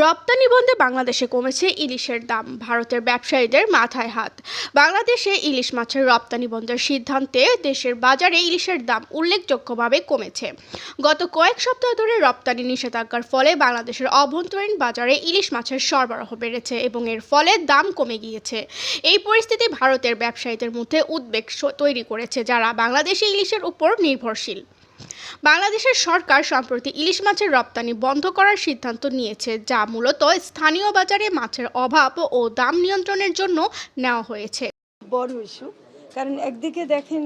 রপ্তানি বন্ধে বাংলাদেশে কমেছে ইলিশের দাম, ভারতের ব্যবসায়ীদের মাথায় হাত। বাংলাদেশে ইলিশ মাছের রপ্তানি বন্ধের সিদ্ধান্তে দেশের বাজারে ইলিশের দাম উল্লেখযোগ্যভাবে কমেছে। গত কয়েক সপ্তাহ ধরে রপ্তানি নিষেধাজ্ঞার ফলে বাংলাদেশের অভ্যন্তরীণ বাজারে ইলিশ মাছের সরবরাহ বেড়েছে এবং এর ফলে দাম কমে গিয়েছে। এই পরিস্থিতি ভারতের ব্যবসায়ীদের মধ্যে উদ্বেগ তৈরি করেছে, যারা বাংলাদেশি ইলিশের উপর নির্ভরশীল। বাংলাদেশের সরকার সম্প্রতি ইলিশ মাছের রপ্তানি বন্ধ করার সিদ্ধান্ত নিয়েছে, যা মূলত স্থানীয় বাজারে মাছের অভাব ও দাম নিয়ন্ত্রণের জন্য নেওয়া হয়েছে। বড় ইস্যু, কারণ একদিকে দেখেন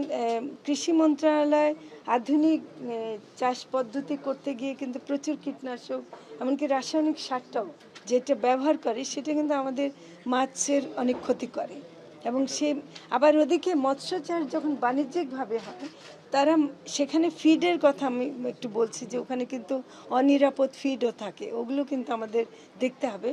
কৃষি মন্ত্রণালয় আধুনিক চাষ পদ্ধতি করতে গিয়ে কিন্তু প্রচুর কীটনাশক, এমনকি রাসায়নিক সারটাও যেটা ব্যবহার করে, সেটা কিন্তু আমাদের মাছের অনেক ক্ষতি করে। এবং সে আবার ওদিকে মৎস্য চাষ যখন বাণিজ্যিকভাবে হয়, তারা সেখানে ফিডের কথা আমি একটু বলছি যে ওখানে কিন্তু অনিরাপদ ফিডও থাকে, ওগুলো কিন্তু আমাদের দেখতে হবে।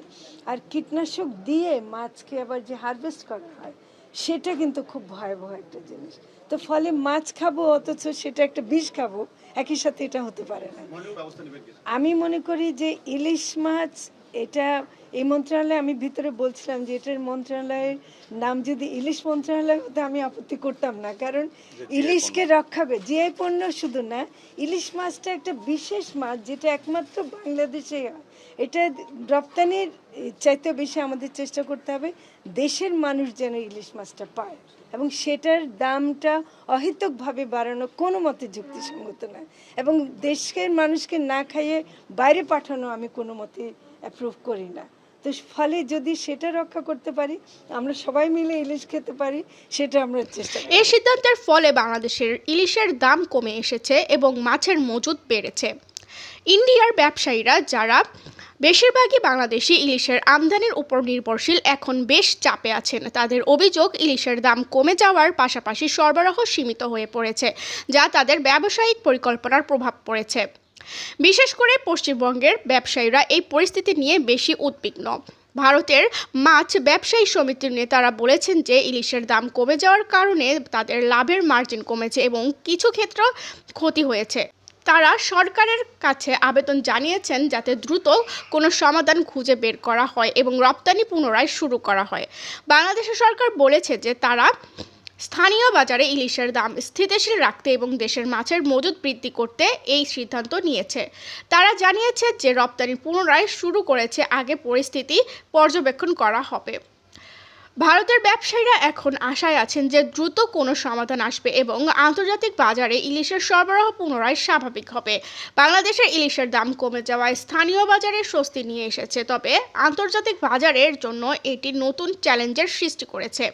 আর কীটনাশক দিয়ে মাছকে আবার যে হারভেস্ট করা হয় সেটা কিন্তু খুব ভয়াবহ একটা জিনিস। তো ফলে মাছ খাব অথচ সেটা একটা বিষ খাব একই সাথে এটা হতে পারে না। আমি মনে করি যে ইলিশ মাছ এটা এই মন্ত্রণালয়ে আমি ভিতরে বলছিলাম যে এটার মন্ত্রণালয়ের নাম যদি ইলিশ মন্ত্রণালয় হতো আমি আপত্তি করতাম না। কারণ ইলিশকে রক্ষা করে জিআই পণ্য শুধু না ইলিশ মাছটা একটা বিশেষ মাছ যেটা একমাত্র বাংলাদেশে হয়। এটা রপ্তানির চাইতে বেশি আমাদের চেষ্টা করতে হবে, দেশের মানুষ যেন ইলিশ মাছটা পায়। এবং সেটার দামটা অহেতুকভাবে বাড়ানো কোনো মতে যুক্তিসঙ্গত না এবং দেশের মানুষকে না খাইয়ে বাইরে পাঠানো আমি কোনো মতে অ্যাপ্রুভ করি না। তো ফলে যদি সেটা রক্ষা করতে পারি, আমরা সবাই মিলে ইলিশ খেতে পারি, সেটা আমরা চেষ্টা এই সিদ্ধান্তের ফলে বাংলাদেশের ইলিশের দাম কমে এসেছে এবং মাছের মজুদ বেড়েছে। ইন্ডিয়ার ব্যবসায়ীরা যারা বেশিরভাগই বাংলাদেশি ইলিশের আমদানির উপর নির্ভরশীল, এখন বেশ চাপে আছেন। তাদের অভিযোগ, ইলিশের দাম কমে যাওয়ার পাশাপাশি সরবরাহ সীমিত হয়ে পড়েছে, যা তাদের ব্যবসায়িক পরিকল্পনার প্রভাব পড়েছে। বিশেষ করে পশ্চিমবঙ্গের ব্যবসায়ীরা এই পরিস্থিতি নিয়ে বেশি উদ্বিগ্ন। ভারতের মাছ ব্যবসায়ী সমিতির নেতারা বলেছেন যে, ইলিশের দাম কমে যাওয়ার কারণে তাদের লাভের মার্জিন কমেছে এবং কিছু ক্ষেত্র ক্ষতি হয়েছে। তারা সরকারের কাছে আবেদন জানিয়েছেন যাতে দ্রুত কোনো সমাধান খুঁজে বের করা হয় এবং রপ্তানি পুনরায় শুরু করা হয়। বাংলাদেশের সরকার বলেছে যে তারা স্থানীয় বাজারে ইলিশের দাম স্থিতিশীল রাখতে এবং দেশের মাছের মজুদ বৃদ্ধি করতে এই সিদ্ধান্ত নিয়েছে। তারা জানিয়েছে যে রপ্তানি পুনরায় শুরু করেছে, আগে পরিস্থিতি পর্যবেক্ষণ করা হবে। ভারতের ব্যবসায়ীরা এখন আশায় আছেন যে দ্রুত কোনো সমাধান আসবে এবং আন্তর্জাতিক বাজারে ইলিশের সরবরাহ পুনরায় স্বাভাবিক হবে। বাংলাদেশের ইলিশের দাম কমে যাওয়ায় স্থানীয় বাজারে স্বস্তি নিয়ে এসেছে, তবে আন্তর্জাতিক বাজারের জন্য এটি নতুন চ্যালেঞ্জের সৃষ্টি করেছে।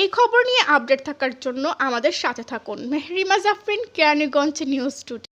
এই খবর নিয়ে আপডেট থাকার জন্য আমাদের সাথে থাকুন। Mehrima Jafrin, Keraniganj news today